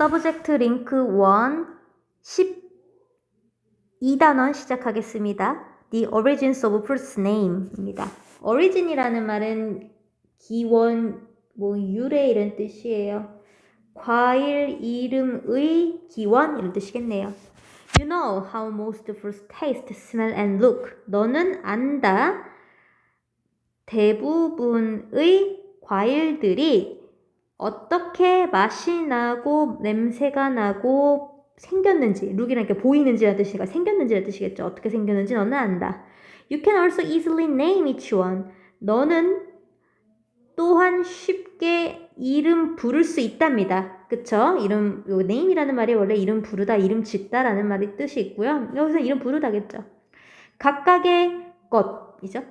서브젝트 링크 1 12단원 시작하겠습니다. The origins of fruits name입니다. origin이라는 말은 기원, 뭐 유래 이런 뜻이에요. 과일 이름의 기원 이런 뜻이겠네요. You know how most fruits taste, smell and look. 너는 안다. 대부분의 과일들이 어떻게 맛이 나고 냄새가 나고 생겼는지 룩이란 게 보이는지라는 뜻이니까 생겼는지라는 뜻이겠죠. 어떻게 생겼는지 너는 안다. You can also easily name each one. 너는 또한 쉽게 이름 부를 수 있답니다. 그쵸? 이름, 요 name이라는 말이 원래 이름 부르다, 이름 짓다라는 말이 뜻이 있고요. 여기서 이름 부르다겠죠. 각각의 것이죠.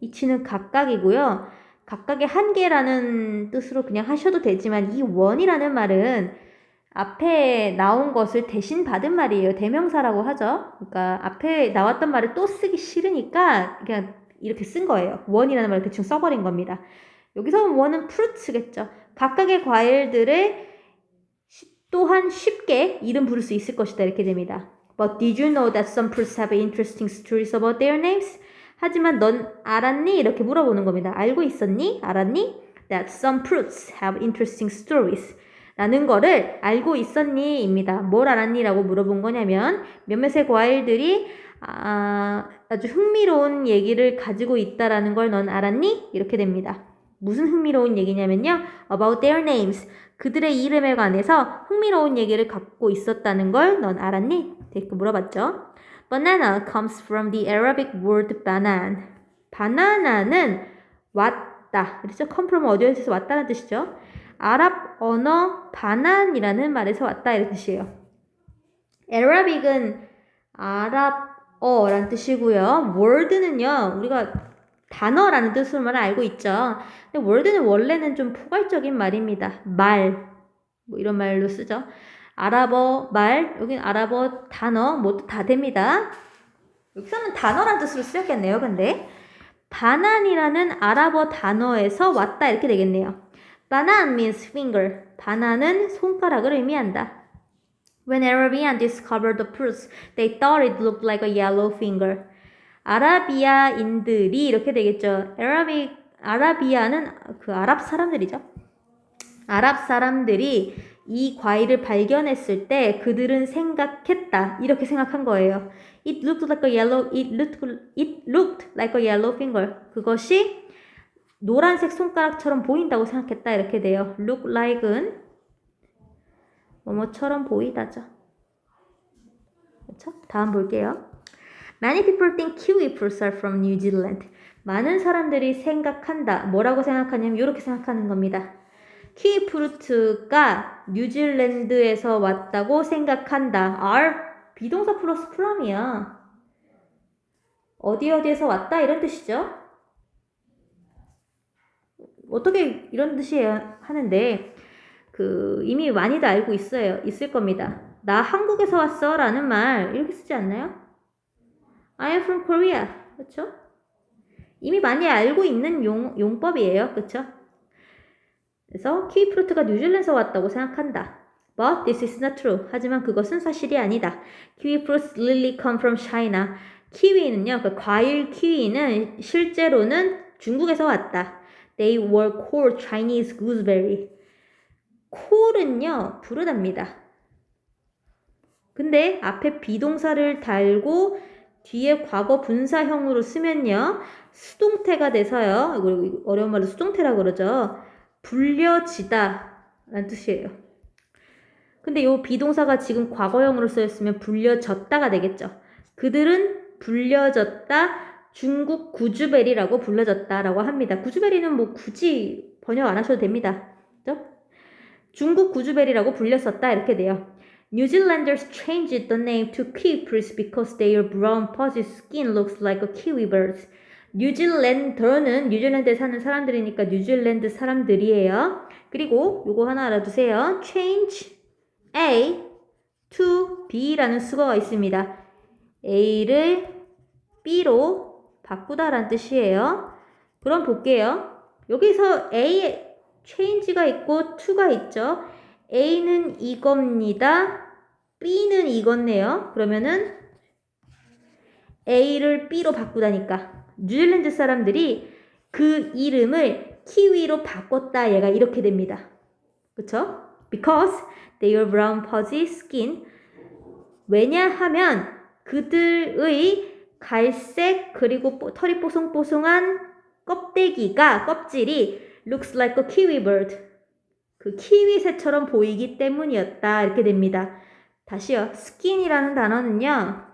이치는 각각이고요. 각각의 한계라는 뜻으로 그냥 하셔도 되지만 이 원이라는 말은 앞에 나온 것을 대신 받은 말이에요. 대명사라고 하죠. 그러니까 앞에 나왔던 말을 또 쓰기 싫으니까 그냥 이렇게 쓴 거예요. 원이라는 말을 대충 써버린 겁니다. 여기서 원은 프루츠겠죠. 각각의 과일들을 또한 쉽게 이름 부를 수 있을 것이다. 이렇게 됩니다. But did you know that some fruits have interesting stories about their names? 하지만 넌 알았니? 이렇게 물어보는 겁니다. 알고 있었니? 알았니? That some fruits have interesting stories. 라는 거를 알고 있었니? 입니다. 뭘 알았니? 라고 물어본 거냐면 몇몇의 과일들이 아, 아주 흥미로운 얘기를 가지고 있다라는 걸 넌 알았니? 이렇게 됩니다. 무슨 흥미로운 얘기냐면요. About their names. 그들의 이름에 관해서 흥미로운 얘기를 갖고 있었다는 걸 넌 알았니? 이렇게 물어봤죠. Banana comes from the Arabic word banan. 바나나는 왔다. 그렇죠? come from 어디에서 왔다는 뜻이죠. 아랍 언어 바난이라는 말에서 왔다 이런 뜻이에요. Arabic은 아랍어라는 뜻이고요. word는요. 우리가 단어라는 뜻으로만 알고 있죠. 근데 word는 원래는 좀 포괄적인 말입니다. 말. 뭐 이런 말로 쓰죠. 아랍어 말, 여긴 아랍어 단어 모두 다 됩니다. 여기서는 단어란 뜻으로 쓰였겠네요. 근데 바난이라는 아랍어 단어에서 왔다 이렇게 되겠네요. 바난 means finger. 바나는 손가락을 의미한다. When Arabian discovered the fruits, they thought it looked like a yellow finger. 아라비아인들이 이렇게 되겠죠. 아라비 아라비아는 그 아랍 사람들이죠. 아랍 사람들이 이 과일을 발견했을 때 그들은 생각했다. 이렇게 생각한 거예요. It looked like a yellow, it looked, it looked like a yellow finger. 그것이 노란색 손가락처럼 보인다고 생각했다. 이렇게 돼요. look like은 뭐뭐처럼 보이다죠. 그렇죠? 다음 볼게요. Many people think kiwi fruits are from New Zealand. 많은 사람들이 생각한다. 뭐라고 생각하냐면 이렇게 생각하는 겁니다. 키위 프루트가 뉴질랜드에서 왔다고 생각한다. are 비동사 플러스 from이야. 어디 어디에서 왔다 이런 뜻이죠. 어떻게 이런 뜻이에요 하는데 그 이미 많이들 알고 있어요. 있을 겁니다. 나 한국에서 왔어라는 말 이렇게 쓰지 않나요? I am from Korea. 그렇죠? 이미 많이 알고 있는 용, 용법이에요. 그렇죠? 그래서 키위프루트가 뉴질랜드에서 왔다고 생각한다. But this is not true. 하지만 그것은 사실이 아니다. Kiwi fruits really come from China. 키위는요, 그 과일 키위는 실제로는 중국에서 왔다. They were called Chinese gooseberry. 콜은요, 부르답니다. 근데 앞에 비동사를 달고 뒤에 과거 분사형으로 쓰면요, 수동태가 돼서요, 어려운 말로 수동태라고 그러죠. 불려지다 라는 뜻이에요. 근데 이 비동사가 지금 과거형으로 쓰였으면 불려졌다가 되겠죠. 그들은 불려졌다 중국 구주베리라고 불려졌다라고 합니다. 구주베리는 뭐 굳이 번역 안 하셔도 됩니다. 그죠? 중국 구주베리라고 불렸었다 이렇게 돼요. New Zealanders changed the name to kiwis because their brown fuzzy skin looks like a kiwi bird. 뉴질랜더는 뉴질랜드에 사는 사람들이니까 뉴질랜드 사람들이에요. 그리고 요거 하나 알아두세요. change A to B라는 수거가 있습니다. A를 B로 바꾸다라는 뜻이에요. 그럼 볼게요. 여기서 A에 change가 있고 to가 있죠. A는 이겁니다. B는 이건네요. 그러면은 A를 B로 바꾸다니까 뉴질랜드 사람들이 그 이름을 키위로 바꿨다 얘가 이렇게 됩니다. 그쵸? Because their brown fuzzy skin 왜냐하면 그들의 갈색 그리고 뽀- 털이 뽀송뽀송한 껍데기가 껍질이 looks like a kiwi bird 그 키위새처럼 보이기 때문이었다 이렇게 됩니다. 다시요. skin이라는 단어는요.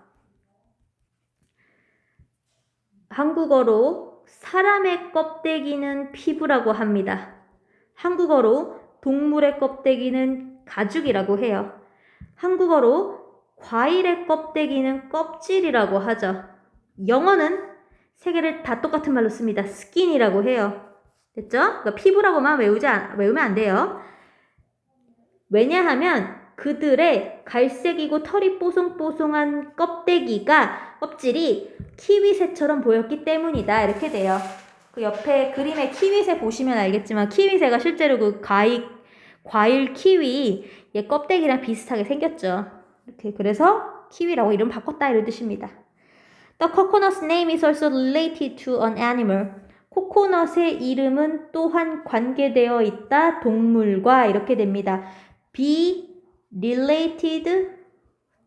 한국어로 사람의 껍데기는 피부라고 합니다. 한국어로 동물의 껍데기는 가죽이라고 해요. 한국어로 과일의 껍데기는 껍질이라고 하죠. 영어는 세 개를 다 똑같은 말로 씁니다. skin이라고 해요. 됐죠? 그러니까 피부라고만 외우지 않- 외우면 안 돼요. 왜냐하면 그들의 갈색이고 털이 뽀송뽀송한 껍데기가 껍질이 키위새처럼 보였기 때문이다. 이렇게 돼요. 그 옆에 그림에 키위새 보시면 알겠지만 키위새가 실제로 그 과일 과일 키위 얘 껍데기랑 비슷하게 생겼죠. 이렇게 그래서 키위라고 이름 바꿨다 이런 뜻입니다. The coconut's name is also related to an animal. 코코넛의 이름은 또한 관계되어 있다 동물과 이렇게 됩니다. be related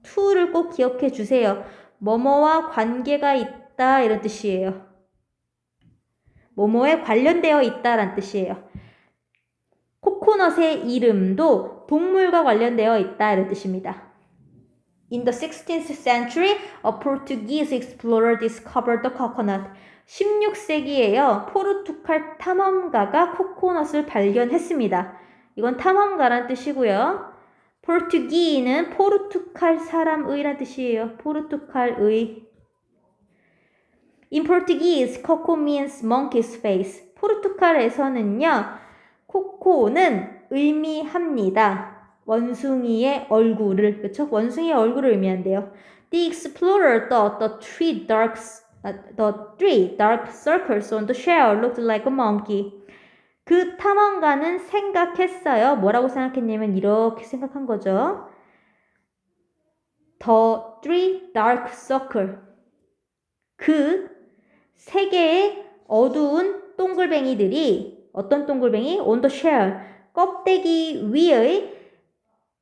to를 꼭 기억해 주세요. 뭐뭐와 관계가 있다 이런 뜻이에요. 뭐뭐에 관련되어 있다란 뜻이에요. 코코넛의 이름도 동물과 관련되어 있다 이런 뜻입니다. In the 16th century, a Portuguese explorer discovered the coconut. 16세기에요. 포르투갈 탐험가가 코코넛을 발견했습니다. 이건 탐험가란 뜻이고요. 포르투기는 포르투갈 사람의란 뜻이에요. 포르투갈의. In Portuguese, coco means monkey's face. 포르투갈에서는요, 코코는 의미합니다. 원숭이의 얼굴을, 그쵸? 원숭이의 얼굴을 의미한대요. The explorer thought the three dark, uh, the three dark circles on the shell looked like a monkey. 그 탐험가는 생각했어요. 뭐라고 생각했냐면 이렇게 생각한 거죠. The three dark circle. 그 세 개의 어두운 동글뱅이들이 어떤 동글뱅이? On the shell. 껍데기 위의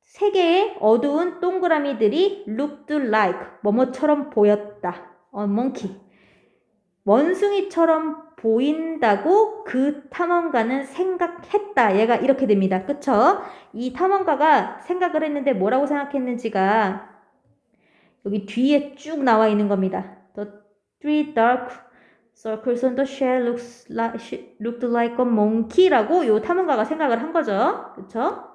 세 개의 어두운 동그라미들이 looked like 뭐뭐처럼 보였다. 어, monkey. 원숭이처럼 보인다고 그 탐험가는 생각했다. 얘가 이렇게 됩니다. 그쵸? 이 탐험가가 생각을 했는데 뭐라고 생각했는지가 여기 뒤에 쭉 나와 있는 겁니다. The three dark circles on the shell looks like, looked like a monkey라고 요 탐험가가 생각을 한 거죠. 그쵸?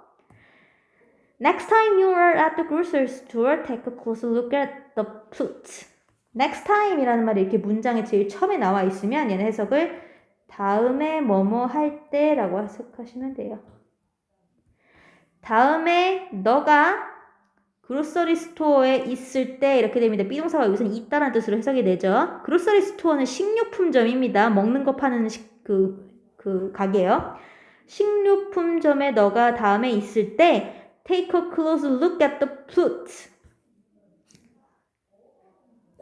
Next time you are at the grocery store, take a closer look at the fruit. Next time이라는 말이 이렇게 문장에 제일 처음에 나와 있으면 얘는 해석을 다음에 뭐뭐 할 때라고 해석하시면 돼요. 다음에 너가 그로서리 스토어에 있을 때 이렇게 됩니다. 비동사가 여기서는 있다라는 뜻으로 해석이 되죠. 그로서리 스토어는 식료품점입니다. 먹는 거 파는 식, 그, 그 가게요. 식료품점에 너가 다음에 있을 때 take a close look at the fruit.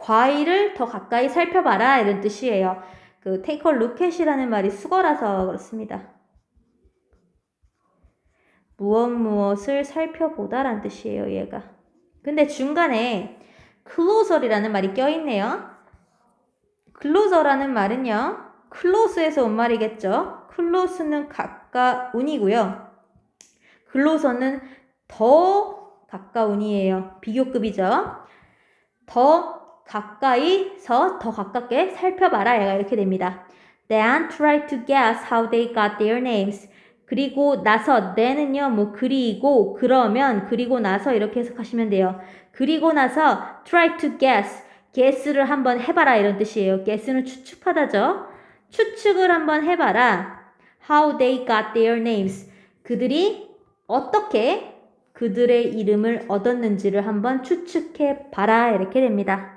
과일을 더 가까이 살펴봐라 이런 뜻이에요. 그 take a look at이라는 말이 수거라서 그렇습니다. 무엇 무엇을 살펴보다라는 뜻이에요, 얘가. 근데 중간에 closer이라는 말이 껴있네요. closer라는 말은요, close에서 온 말이겠죠. close는 가까운이고요. closer는 더 가까운이에요. 비교급이죠. 더 가까이서 더 가깝게 살펴봐라. 얘가 이렇게 됩니다. Then try to guess how they got their names. 그리고 나서 then은요 뭐 그리고 그러면 그리고 나서 이렇게 해석하시면 돼요. 그리고 나서 try to guess guess를 한번 해봐라 이런 뜻이에요. guess는 추측하다죠. 추측을 한번 해봐라. How they got their names. 그들이 어떻게 그들의 이름을 얻었는지를 한번 추측해 봐라 이렇게 됩니다.